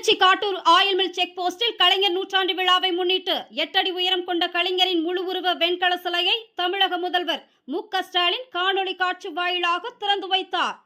Trichy Kattur oil mill check போஸ்டில் Kalaignar நூற்றாண்டு விழாவை முன்னிட்டு எட்டடி உயரம் கொண்ட கலைஞரின் முழு உருவ வெண்கல சிலையை தமிழக முதல்வர் மு க ஸ்டாலின் காணொளி காட்சி வாயிலாக திறந்து வைத்தார்.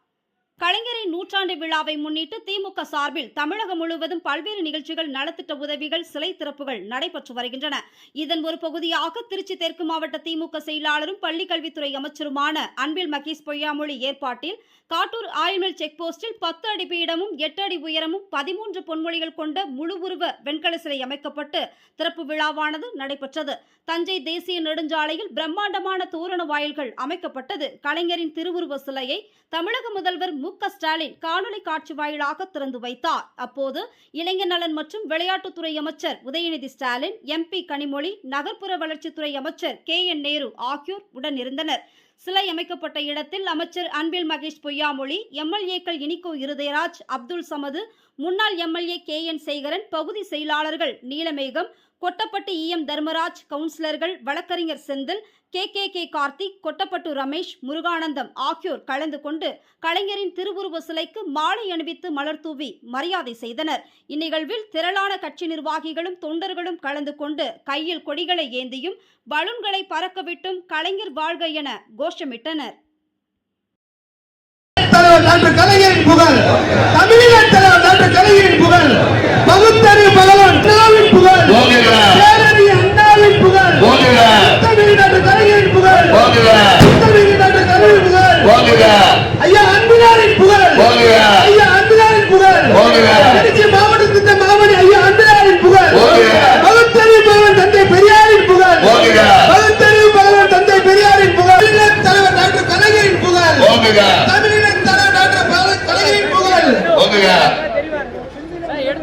கலைஞரின் நூற்றாண்டு விழாவை முன்னிட்டு திமுக சார்பில் தமிழகம் முழுவதும் பல்வேறு நிகழ்ச்சிகள் நலத்திட்ட உதவிகள் சிலை திறப்புகள் நடைபெற்று வருகின்றன. இதன் ஒரு பகுதியாக திருச்சி தெற்கு மாவட்ட திமுக செயலாளரும் பள்ளிக்கல்வித்துறை அமைச்சருமான அன்பில் மகேஷ் பொய்யாமொழி ஏற்பாட்டில் காட்டூர் ஆயில்மில் செக் போஸ்டில் பத்து அடி பீடமும் எட்டு அடி உயரமும் பதிமூன்று பொன்மொழிகள் கொண்ட முழு உருவ வெண்கல சிலை அமைக்கப்பட்டு திறப்பு விழாவானது நடைபெற்றது. தஞ்சை தேசிய நெடுஞ்சாலையில் பிரம்மாண்டமான தோரண வாயில்கள் அமைக்கப்பட்டது. கலைஞரின் திருவுருவ சிலையை தமிழக முதல்வர் மு க ஸ்டாலின் காணொலி காட்சி வாயிலாக திறந்து வைத்தார். அப்போது இளைஞர் நலன் மற்றும் விளையாட்டுத்துறை அமைச்சர் உதயநிதி ஸ்டாலின் எம்பி கனிமொழி நகர்ப்புற வளர்ச்சித்துறை அமைச்சர் கே என் நேரு ஆகியோர் உடனிருந்தனர் சிலை அமைக்கப்பட்ட இடத்தில் அமைச்சர் அன்பில் மகேஷ் பொய்யாமொழி எம்எல்ஏக்கள் இனிகோ இருதயராஜ் அப்துல் சமது முன்னாள் எம்எல்ஏ கே என் சேகரன் பகுதி செயலாளர்கள் நீலமேகம் கொட்டப்பட்டு இ. எம். தர்மராஜ் கவுன்சிலர்கள் வழக்கறிஞர் Senthil K. K. K. Karthik Kottapattu Ramesh Murugananthan ஆகியோர் கலந்து கொண்டு கலைஞரின் திருவுருவ சிலைக்கு மாலை அணிவித்து மலர் தூவி மரியாதை செய்தனர். இந்நிகழ்வில் திரளான கட்சி நிர்வாகிகளும் தொண்டர்களும் கலந்து கொண்டு கையில் கொடிகளை ஏந்தியும் பலூன்களை பறக்கவிட்டும் கலைஞர் வாழ்க என கோஷமிட்டனர் தலைவர் டாக்டர் கலைஞரின் புகழ் தமிழக தலைவர் டாக்டர் கலைஞரின் புகழ் பகுத்தறிவு பகவான் அண்ணாவின் புகழ் போகிறா. பேரறிஞர் அண்ணாவின் புகழ் போகிறா. தமிழ் டாக்டர் கலைஞரின் புகழ் போகிறா. தமிழ் டாக்டர் கலைஞரின் புகழ் போகுக ஐயா அன்புலாரின் புகழ் போகிறா. ஐயா அன்புலாரின் புகழ் போகிறா. திருச்சி மாவட்டத்தின் மாமணி ஐயா அன்புலாரின் புகழ் போகிறா. பகுத்தறிவு பகவான் தந்தை பெரியாரின் புகழ் போகிறா. பகுத்தறிவு பகவான் தந்தை பெரியாரின் புகழ் தமிழக தலைவர் டாக்டர் கலைஞரின் புகழ் போகுக தமிழின தலைவர் டாக்டர் பால- கலைஞரின் புகழ் போகுக அண்ணா,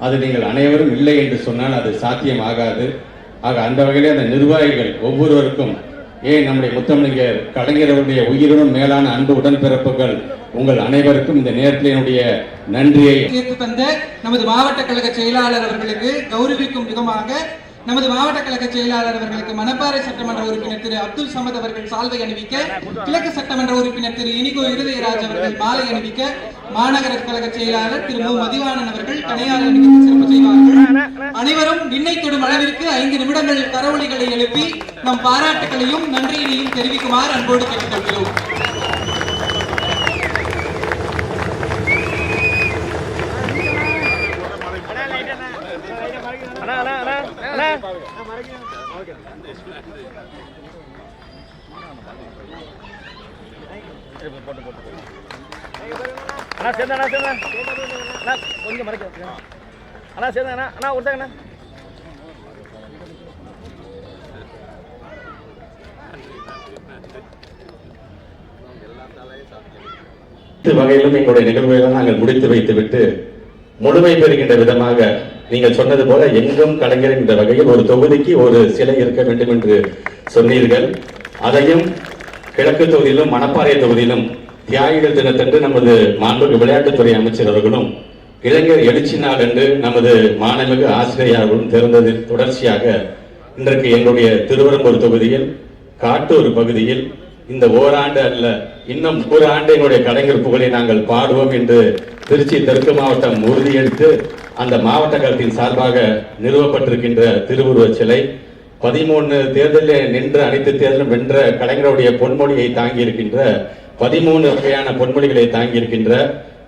அது நீங்கள் அனைவரும் இல்லை என்று சொன்னால் அது சாத்தியமாகாது. ஆக அந்த வகையிலே அந்த நிர்வாகிகள் ஒவ்வொருவருக்கும் ஏன் நம்முடைய முத்தமிழர் கலைஞரவருடைய உயிருடன் மேலான அன்பு உடன்பிறப்புகள் உங்கள் அனைவருக்கும் இந்த நேரத்தில் என்னுடைய நன்றியை சேர்த்து தந்த நமது மாவட்ட கழக செயலாளர் அவர்களுக்கு கௌரவிக்கும் விதமாக நமது மாவட்ட கழக செயலாளர் அவர்களுக்கு மணப்பாறை சட்டமன்ற உறுப்பினர் திரு அப்துல் சமத் அவர்கள் சால்வை அணிவிக்க கிழக்கு சட்டமன்ற உறுப்பினர் திரு இனிகோ இருதயராஜ் அவர்கள் மாலை அணிவிக்க மாநகர கழக செயலாளர் திரு மு. மதிவானன் அவர்கள் கனையாளர் அணிவித்து சிறப்பு செய்வார்கள். அனைவரும் விண்ணை தொடர் மனதிற்கு ஐந்து நிமிடங்கள் கரவொலிகளை எழுப்பி நம் பாராட்டுகளையும் நன்றியினையும் தெரிவிக்குமாறு அன்போடு கேட்டுக்கொள்கிறோம். அண்ணா, அண்ணா, அண்ணா, அண்ணா. அண்ணா சேர்ந்தா அண்ணா சேர்ந்தா அண்ணா கொஞ்சம் மறைக்க அண்ணா சேர்ந்தாங்கண்ணா அண்ணா அண்ணா ஒருத்தாங்க அண்ணா அனைத்து வகையிலும் எங்களுடைய நிகழ்வுகளை நாங்கள் முடித்து வைத்துவிட்டு முழுமை பெறுகின்ற விதமாக நீங்கள் சொன்னது போல எங்கும் கலைஞர் என்ற வகையில் ஒரு தொகுதிக்கு ஒரு சிலை இருக்க வேண்டும் என்று சொன்னீர்கள். அதையும் கிழக்கு தொகுதியிலும் மணப்பாறை தொகுதியிலும் தியாகிகள் தினத்தன்று நமது மாண்புமிகு விளையாட்டுத்துறை அமைச்சர் அவர்களும் இளைஞர் எழுச்சி நாள் என்று நமது மாணமிகு ஆசிரியர்களும் திறந்ததில் தொடர்ச்சியாக இன்றைக்கு எங்களுடைய திருவரம்பூர் தொகுதியில் காட்டூர் பகுதியில் இந்த ஓராண்டு அல்ல இன்னும் ஒரு ஆண்டு எங்களுடைய கலைஞர் புகழை நாங்கள் பாடுவோம் என்று திருச்சி தெற்கு மாவட்டம் உறுதியெடுத்து அந்த மாவட்ட கழகத்தின் சார்பாக நிறுவப்பட்டிருக்கின்ற திருவுருவச் சிலை பதிமூணு தேர்தலில் நின்ற அனைத்து தேர்தலும் வென்ற கலைஞருடைய பொன்மொழியை தாங்கி இருக்கின்ற பதிமூணு வகையான பொன்மொழிகளை தாங்கி இருக்கின்ற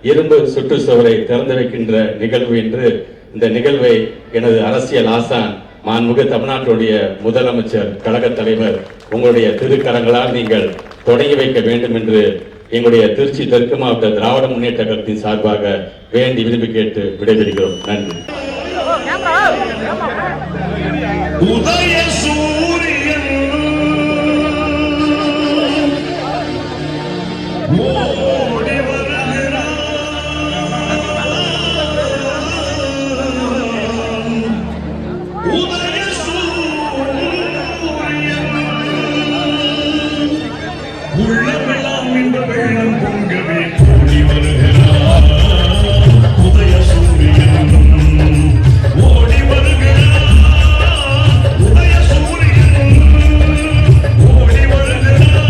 இரும்பு சுற்றுச்சுவரை திறந்து வைக்கின்ற நிகழ்வு என்று இந்த நிகழ்வை எனது அரசியல் ஆசான் மாண்புமிகு தமிழ்நாட்டுடைய முதலமைச்சர் கழகத் தலைவர் உங்களுடைய திருக்கரங்களால் நீங்கள் தொடங்கி வைக்க வேண்டும் என்று எங்களுடைய திருச்சி தெற்கு மாவட்ட திராவிட முன்னேற்ற கழகத்தின் சார்பாக வேண்டி விரும்பி கேட்டு விடைபெறுகிறோம். நன்றி.